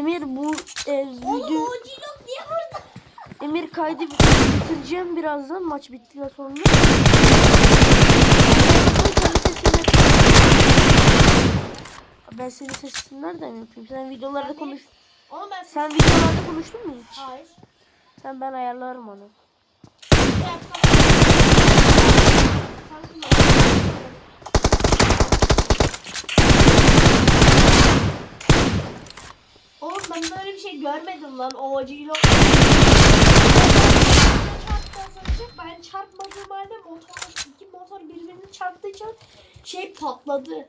Emir bu e, video... Oğlum Ocilok niye burada? Emir kaydı bitireceğim birazdan maç bittikten sonra. Ben seni sesini nereden yapayım? Sen videolarda konuş. Oğlum ben Sen videolarda konuştun mu hiç? Hayır. Sen ben ayarlarım onu. Görmedim lan. Çarptı sanacak. Ben çarpmadığım halde motor, iki motor birbirini çarptığı için şey patladı.